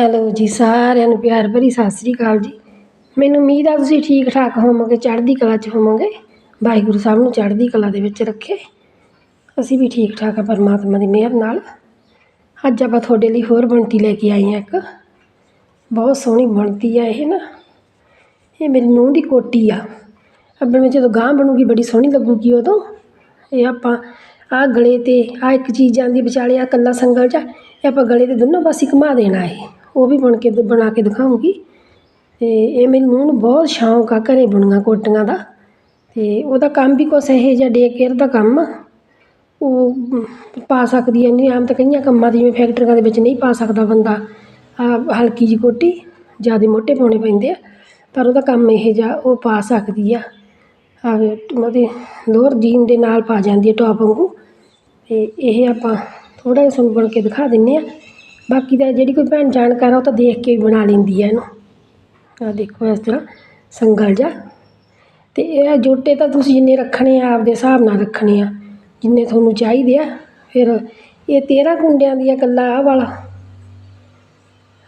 Hello ਜੀ, ਸਾਰਿਆਂ ਨੂੰ ਪਿਆਰ ਭਰੀ ਸਤਿ ਸ੍ਰੀ ਅਕਾਲ ਜੀ। ਮੈਨੂੰ ਉਮੀਦ ਆ ਤੁਸੀਂ ਠੀਕ ਠਾਕ ਹੋਵੋਗੇ, ਚੜ੍ਹਦੀ ਕਲਾ 'ਚ ਹੋਵੋਗੇ। ਵਾਹਿਗੁਰੂ ਸਾਹਿਬ ਨੂੰ ਚੜ੍ਹਦੀ ਕਲਾ ਦੇ ਵਿੱਚ ਰੱਖੇ। ਅਸੀਂ ਵੀ ਠੀਕ ਠਾਕ ਆ ਪਰਮਾਤਮਾ ਦੀ ਮਿਹਰ ਨਾਲ। ਅੱਜ ਆਪਾਂ ਤੁਹਾਡੇ ਲਈ ਹੋਰ ਬਣਤੀ ਲੈ ਕੇ ਆਈ ਹਾਂ ਇੱਕ। ਬਹੁਤ ਸੋਹਣੀ ਬਣਤੀ ਆ ਇਹ ਨਾ। ਇਹ ਮੇਰੀ ਨੂੰਹ ਦੀ ਕੋਟੀ ਆ। ਅੱਬਲ ਵਿੱਚ ਜਦੋਂ ਗਾਂ ਬਣੂਗੀ, ਬੜੀ ਸੋਹਣੀ ਲੱਗੂਗੀ ਉਦੋਂ। ਇਹ ਆਪਾਂ ਆਹ ਗਲੇ ਤੇ ਆਹ ਇੱਕ ਚੀਜ਼ ਜਾਂਦੀ ਵਿਚਾਲੇ ਆ ਕੱਲਾ ਸੰਗਲ ਜਾ ਇਹ ਆਪਾਂ ਗਲੇ 'ਤੇ ਦੋਨੋਂ ਪਾਸੇ ਘੁਮਾ ਦੇਣਾ ਇਹ। ਉਹ ਵੀ ਬਣ ਕੇ ਬਣਾ ਕੇ ਦਿਖਾਉਂਗੀ ਅਤੇ ਇਹ ਮੇਰੀ ਨੂੰਹ ਨੂੰ ਬਹੁਤ ਸ਼ੌਂਕ ਆ ਘਰੇ ਬੁਣੀਆਂ ਕੋਟੀਆਂ ਦਾ। ਅਤੇ ਉਹਦਾ ਕੰਮ ਵੀ ਕੁਛ ਇਹੋ ਜਿਹਾ ਡੇ ਕੇਅਰ ਦਾ ਕੰਮ ਆ। ਉਹ ਪਾ ਸਕਦੀ ਹੈ ਨਹੀਂ ਆਮ ਤਾਂ ਕਈਆਂ ਕੰਮਾਂ ਦੀ ਜਿਵੇਂ ਫੈਕਟਰੀਆਂ ਦੇ ਵਿੱਚ ਨਹੀਂ ਪਾ ਸਕਦਾ ਬੰਦਾ। ਆ ਹਲਕੀ ਜੀ ਕੋਟੀ, ਜ਼ਿਆਦਾ ਮੋਟੇ ਪਾਉਣੇ ਪੈਂਦੇ ਆ। ਪਰ ਉਹਦਾ ਕੰਮ ਇਹ ਜਿਹਾ, ਉਹ ਪਾ ਸਕਦੀ ਆ। ਆ ਉਹਦੇ ਲੋਅਰ ਜੀਨ ਦੇ ਨਾਲ ਪਾ ਜਾਂਦੀ ਹੈ ਟੌਪ ਵਾਂਗੂ। ਅਤੇ ਇਹ ਆਪਾਂ ਥੋੜ੍ਹਾ ਜਿਹਾ ਤੁਹਾਨੂੰ ਬਣ ਕੇ ਦਿਖਾ ਦਿੰਨੇ ਆ। ਬਾਕੀ ਦਾ ਜਿਹੜੀ ਕੋਈ ਭੈਣ ਜਾਣਕਾਰ ਆ, ਉਹ ਤਾਂ ਦੇਖ ਕੇ ਵੀ ਬਣਾ ਲੈਂਦੀ ਹੈ ਇਹਨੂੰ। ਆ ਦੇਖੋ ਇਸ ਤਰ੍ਹਾਂ ਸੰਗਲ ਜਾ ਤੇ ਇਹ ਜੋਟੇ ਤਾਂ ਤੁਸੀਂ ਜਿੰਨੇ ਰੱਖਣੇ ਆ, ਆਪਦੇ ਹਿਸਾਬ ਨਾਲ ਰੱਖਣੇ ਆ। ਜਿੰਨੇ ਤੁਹਾਨੂੰ ਚਾਹੀਦੇ ਆ, ਫਿਰ ਇਹ 13 ਕੁੰਡਿਆਂ ਦੀ ਆ ਇਕੱਲਾ ਆਹ ਵਾਲਾ।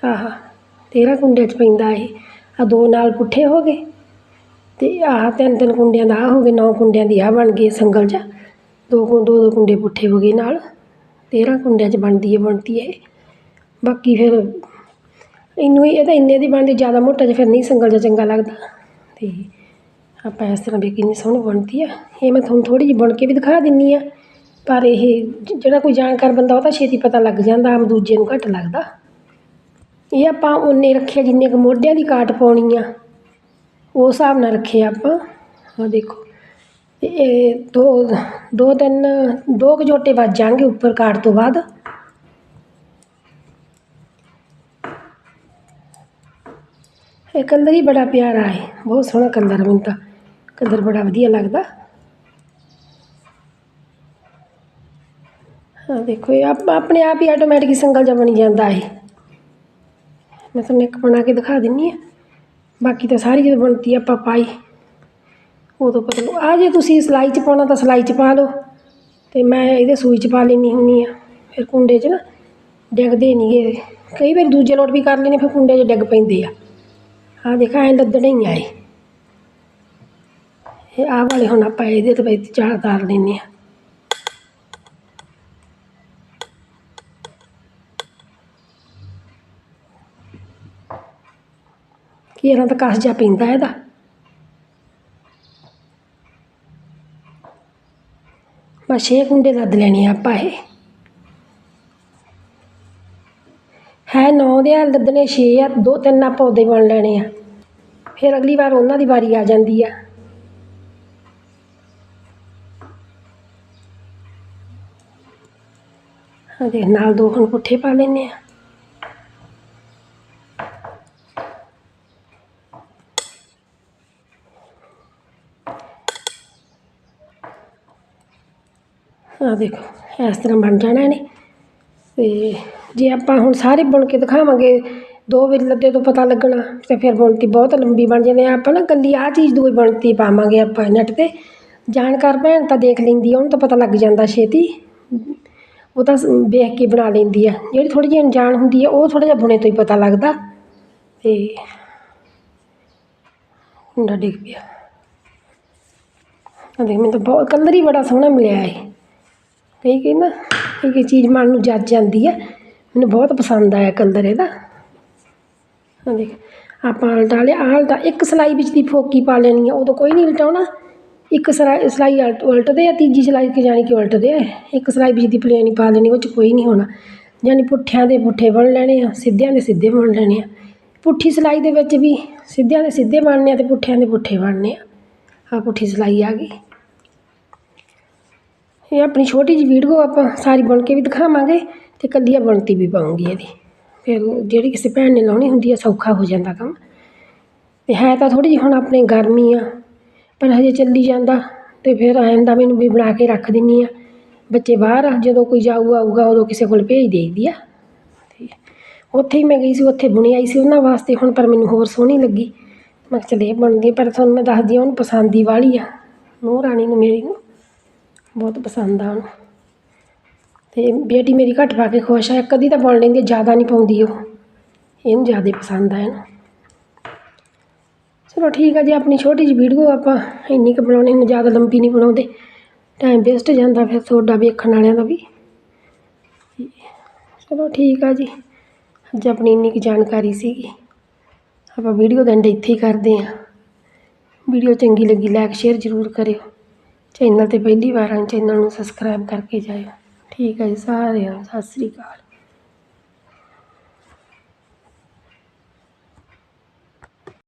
ਆਹ 13 ਕੁੰਡਿਆਂ 'ਚ ਪੈਂਦਾ ਇਹ। ਆ ਦੋ ਨਾਲ ਪੁੱਠੇ ਹੋ ਗਏ। ਤੇ ਆਹ ਤਿੰਨ ਤਿੰਨ ਕੁੰਡਿਆਂ ਦਾ ਆਹ ਹੋ ਗਏ, ਨੌ ਕੁੰਡਿਆਂ ਦੀ ਆ ਬਣ ਗਈ ਸੰਗਲ ਜਾ ਦੋ ਕੁ- ਦੋ ਦੋ ਕੁੰਡੇ ਪੁੱਠੇ ਹੋ ਗਏ ਨਾਲ। 13 ਕੁੰਡਿਆਂ 'ਚ ਬਣਦੀ ਹੈ ਬਣਤੀ ਇਹ। ਬਾਕੀ ਫਿਰ ਇਹਨੂੰ ਇਹ ਤਾਂ ਇੰਨੇ ਦੀ ਬਣਦੀ, ਜ਼ਿਆਦਾ ਮੋਟਾ ਜਿਹਾ ਫਿਰ ਨਹੀਂ ਸੰਗਲ ਜਿਹਾ ਚੰਗਾ ਲੱਗਦਾ। ਅਤੇ ਆਪਾਂ ਇਸ ਤਰ੍ਹਾਂ ਵੀ ਕਿੰਨੀ ਸੋਹਣੀ ਬਣਦੀ ਆ। ਇਹ ਮੈਂ ਤੁਹਾਨੂੰ ਥੋੜ੍ਹੀ ਜਿਹੀ ਬੁਣ ਕੇ ਵੀ ਦਿਖਾ ਦਿੰਨੀ ਆ। ਪਰ ਇਹ ਜਿਹੜਾ ਕੋਈ ਜਾਣਕਾਰ ਬੰਦਾ, ਉਹ ਤਾਂ ਛੇਤੀ ਪਤਾ ਲੱਗ ਜਾਂਦਾ, ਆਮ ਦੂਜੇ ਨੂੰ ਘੱਟ ਲੱਗਦਾ। ਇਹ ਆਪਾਂ ਉਨੇ ਰੱਖਿਆ ਜਿੰਨੇ ਕੁ ਮੋਢਿਆਂ ਦੀ ਕਾਟ ਪਾਉਣੀ ਆ। ਉਸ ਹਿਸਾਬ ਨਾਲ ਰੱਖੇ ਆਪਾਂ। ਆਹ ਦੇਖੋ। ਇਹ ਦੋ ਦੋ ਤਿੰਨ ਦੋ ਕੁ ਜੋਟੇ ਵੱਜ ਜਾਣਗੇ ਉੱਪਰ ਕਾਟ ਤੋਂ ਬਾਅਦ। ਇਹ ਕਲਰ ਹੀ ਬੜਾ ਪਿਆਰਾ ਹੈ। ਬਹੁਤ ਸੋਹਣਾ ਕਲਰ ਮੈਨੂੰ ਤਾਂ। ਕਲਰ ਬੜਾ ਵਧੀਆ ਲੱਗਦਾ। ਹਾਂ, ਦੇਖੋ, ਇਹ ਆਪ ਆਪਣੇ ਆਪ ਹੀ ਆਟੋਮੈਟਿਕ ਸੰਗਲ ਜਿਹਾ ਬਣੀ ਜਾਂਦਾ ਹੈ ਮੈਂ ਤੁਹਾਨੂੰ ਇੱਕ ਬਣਾ ਕੇ ਦਿਖਾ ਦਿੰਨੀ ਆ। ਬਾਕੀ ਤਾਂ ਸਾਰੀ ਜਦੋਂ ਬਣਤੀ ਆਪਾਂ ਪਾਈ। ਉਦੋਂ ਪਤਾ ਲਓ ਆ ਜੇ ਤੁਸੀਂ ਸਿਲਾਈ 'ਚ ਪਾਉਣਾ ਤਾਂ ਸਿਲਾਈ 'ਚ ਪਾ ਲਓ। ਤੇ ਮੈਂ ਇਹਦੇ ਸੂਈ 'ਚ ਪਾ ਲੈਂਦੀ ਹੁੰਦੀ ਆ। ਫਿਰ ਕੁੰਡੇ 'ਚ ਨਾ ਡਿੱਗਦੇ ਨਹੀਂ ਗੇ। ਕਈ ਵਾਰ ਦੂਜੇ ਲੋਟ ਵੀ ਕਰ ਲੈਂਦੇ ਫਿਰ ਕੁੰਡੇ 'ਚ ਡਿੱਗ ਪੈਂਦੇ ਆ। ਆਹ ਦੇਖ, ਐਂ ਲੱਦਣੇ ਹੀ ਆਏ ਇਹ। ਆਹ ਵਾਲੇ ਹੁਣ ਆਪਾਂ ਇਹਦੇ ਤੇ ਵਿੱਚ ਚਾਰ ਤਾਰ ਲੈਂਦੇ ਆ ਕੀ ਇਹਨਾਂ ਦਾ ਕਸ ਜਾ ਪੈਂਦਾ ਇਹਦਾ? ਬਸ ਛੇ ਕੁੰਡੇ ਲੱਦ ਲੈਣੇ ਆਪਾਂ ਇਹ। ਹੈ ਨੌ ਦੇ ਆ ਲੱਦਣੇ ਛੇ ਆ, ਦੋ ਤਿੰਨ ਆਪਾਂ ਉਹਦੇ ਬਣ ਲੈਣੇ ਆ। ਫਿਰ ਅਗਲੀ ਵਾਰ ਉਹਨਾਂ ਦੀ ਵਾਰੀ ਆ ਜਾਂਦੀ ਆ। ਹਾਂ ਨਾਲ ਦੋ ਹੁਣ ਪੁੱਠੇ ਪਾ ਲੈਨੇ ਆ। ਆ ਦੇਖੋ, ਇਸ ਤਰ੍ਹਾਂ ਬਣ ਜਾਣਾ ਨੇ ਤੇ ਜੇ ਆਪਾਂ ਹੁਣ ਸਾਰੇ ਬੁਣ ਕੇ ਦਿਖਾਵਾਂਗੇ, ਦੋ ਵਾਰੀ ਲੱਦੇ ਤੋਂ ਪਤਾ ਲੱਗਣਾ, ਤੇ ਫਿਰ ਬੁਣਤੀ ਬਹੁਤ ਲੰਬੀ ਬਣ ਜਾਂਦੀ ਆ। ਆਪਾਂ ਨਾ ਇਕੱਲੀ ਆਹ ਚੀਜ਼ ਦੂਈ ਬੁਣਤੀ ਪਾਵਾਂਗੇ ਆਪਾਂ ਨੈੱਟ ਤੇ। ਜਾਣਕਾਰ ਭੈਣ ਤਾਂ ਦੇਖ ਲੈਂਦੀ ਆ, ਉਹਨੂੰ ਤਾਂ ਪਤਾ ਲੱਗ ਜਾਂਦਾ ਛੇਤੀ। ਉਹ ਤਾਂ ਵੇਖ ਕੇ ਬਣਾ ਲੈਂਦੀ ਆ। ਜਿਹੜੀ ਥੋੜ੍ਹੀ ਜਿਹੀ ਅਣਜਾਣ ਹੁੰਦੀ ਆ, ਉਹ ਥੋੜ੍ਹਾ ਜਿਹਾ ਬੁਣੇ ਤੋਂ ਹੀ ਪਤਾ ਲੱਗਦਾ। ਅਤੇ ਹੁੰਦਾ ਡਿੱਗ ਪਿਆ। ਆ ਦੇਖ, ਮੈਨੂੰ ਤਾਂ ਬਹੁਤ, ਕਲਰ ਹੀ ਬੜਾ ਸੋਹਣਾ ਮਿਲਿਆ ਹੈ ਕਈ ਕਈ ਨਾ ਕਈ ਕਈ ਚੀਜ਼ ਮਨ ਨੂੰ ਜੱਜ ਜਾਂਦੀ ਹੈ ਮੈਨੂੰ ਬਹੁਤ ਪਸੰਦ ਆਇਆ ਕਲਰ ਇਹਦਾ। ਆ ਦੇਖ, ਆਪਾਂ ਆਲਟਾ ਲਿਆ, ਆਲਟਾ ਇੱਕ ਸਿਲਾਈ ਵਿੱਚ ਦੀ ਫੋਕੀ ਪਾ ਲੈਣੀ ਆ, ਉਦੋਂ ਕੋਈ ਨਹੀਂ ਉਲਟਾਉਣਾ। ਇੱਕ ਸਲਾਈ, ਸਿਲਾਈ ਉਲਟ ਉਲਟਦੇ ਆ, ਤੀਜੀ ਸਿਲਾਈ ਕਿ ਜਾਣੀ ਕਿ ਉਲਟਦੇ ਆ। ਇੱਕ ਸਿਲਾਈ ਵਿੱਚ ਦੀ ਪਲੇਨ ਪਾ ਲੈਣੀ, ਉਹ 'ਚ ਕੋਈ ਨਹੀਂ ਹੋਣਾ। ਜਾਣੀ ਪੁੱਠਿਆਂ ਦੇ ਪੁੱਠੇ ਬਣ ਲੈਣੇ ਆ, ਸਿੱਧਿਆਂ ਦੇ ਸਿੱਧੇ ਬਣ ਲੈਣੇ ਆ। ਪੁੱਠੀ ਸਿਲਾਈ ਦੇ ਵਿੱਚ ਵੀ ਸਿੱਧਿਆਂ ਦੇ ਸਿੱਧੇ ਬਣਨੇ ਆ ਤੇ ਪੁੱਠਿਆਂ ਦੇ ਪੁੱਠੇ ਬਣਨੇ ਆ। ਆ ਪੁੱਠੀ ਸਿਲਾਈ ਆ ਗਈ। ਇਹ ਆਪਣੀ ਛੋਟੀ ਜਿਹੀ ਵੀਡੀਓ ਆਪਾਂ ਸਾਰੀ ਬਣ ਕੇ ਵੀ ਦਿਖਾਵਾਂਗੇ। ਤੇ ਕੱਲੀਆਂ ਬਣਤੀ ਵੀ ਪਾਉਂਗੀ ਇਹਦੀ। ਫਿਰ ਜਿਹੜੀ ਕਿਸੇ ਭੈਣ ਨੇ ਲਾਉਣੀ ਹੁੰਦੀ ਆ, ਸੌਖਾ ਹੋ ਜਾਂਦਾ ਕੰਮ। ਅਤੇ ਹੈ ਤਾਂ ਥੋੜ੍ਹੀ ਜਿਹੀ ਹੁਣ ਆਪਣੇ ਗਰਮੀ ਆ, ਪਰ ਹਜੇ ਚੱਲੀ ਜਾਂਦਾ ਤੇ ਫਿਰ ਆ ਜਾਂਦਾ ਮੈਨੂੰ ਵੀ ਬਣਾ ਕੇ ਰੱਖ ਦਿੰਦੀ ਆ। ਬੱਚੇ ਬਾਹਰ ਆ, ਜਦੋਂ ਕੋਈ ਜਾਊ ਆਊਗਾ, ਉਦੋਂ ਕਿਸੇ ਕੋਲ ਭੇਜ ਦੇਈਦੀ ਆ। ਤੇ ਉੱਥੇ ਹੀ ਮੈਂ ਗਈ ਸੀ, ਉੱਥੇ ਬੁਣੀ ਆਈ ਸੀ ਉਹਨਾਂ ਵਾਸਤੇ, ਹੁਣ ਪਰ ਮੈਨੂੰ ਹੋਰ ਸੋਹਣੀ ਲੱਗੀ। ਮੈਂ ਕਿਹਾ ਚੱਲ ਇਹ ਬਣਦੀ ਪਰ ਤੁਹਾਨੂੰ ਮੈਂ ਦੱਸਦੀ ਹਾਂ ਉਹਨੂੰ ਪਸੰਦ ਹੀ ਵਾਲੀ ਆ। ਨੂੰਹ ਰਾਣੀ ਨੂੰ, ਮੇਰੀ ਨੂੰ, ਬਹੁਤ ਪਸੰਦ ਆ ਉਹਨੂੰ। ਅਤੇ ਬੇਟੀ ਮੇਰੀ ਘੱਟ ਪਾ ਕੇ ਖੁਸ਼ ਆ ਕਦੀ ਤਾਂ ਬੁਣ ਲੈਂਦੀ ਜ਼ਿਆਦਾ ਨਹੀਂ ਪਾਉਂਦੀ ਉਹ। ਇਹਨੂੰ ਜ਼ਿਆਦਾ ਪਸੰਦ ਆ ਇਹਨੂੰ। ਚਲੋ ਠੀਕ ਆ ਜੀ, ਆਪਣੀ ਛੋਟੀ ਜਿਹੀ ਵੀਡੀਓ ਆਪਾਂ ਇੰਨੀ ਕੁ ਬਣਾਉਣੀ ਨੂੰ ਜ਼ਿਆਦਾ ਲੰਬੀ ਨਹੀਂ ਬਣਾਉਂਦੇ। ਟਾਈਮ ਵੇਸਟ ਜਾਂਦਾ ਫਿਰ ਤੁਹਾਡਾ ਵੇਖਣ ਵਾਲਿਆਂ ਦਾ ਵੀ। ਚਲੋ ਠੀਕ ਆ ਜੀ, ਅੱਜ ਆਪਣੀ ਇੰਨੀ ਕੁ ਜਾਣਕਾਰੀ ਸੀਗੀ। ਆਪਾਂ ਵੀਡੀਓ ਦਾ ਐਂਡ ਇੱਥੇ ਹੀ ਕਰਦੇ ਹਾਂ। ਵੀਡੀਓ ਚੰਗੀ ਲੱਗੀ ਲਾਈਕ ਸ਼ੇਅਰ ਜ਼ਰੂਰ ਕਰਿਓ। ਚੈਨਲ ਤੇ ਪਹਿਲੀ ਵਾਰ ਆਏ ਚੈਨਲ ਨੂੰ ਸਬਸਕ੍ਰਾਈਬ ਕਰਕੇ ਜਾਇਓ। ਠੀਕ ਹੈ ਜੀ ਸਾਰਿਆਂ ਨੂੰ ਸਤਿ ਸ੍ਰੀ ਅਕਾਲ।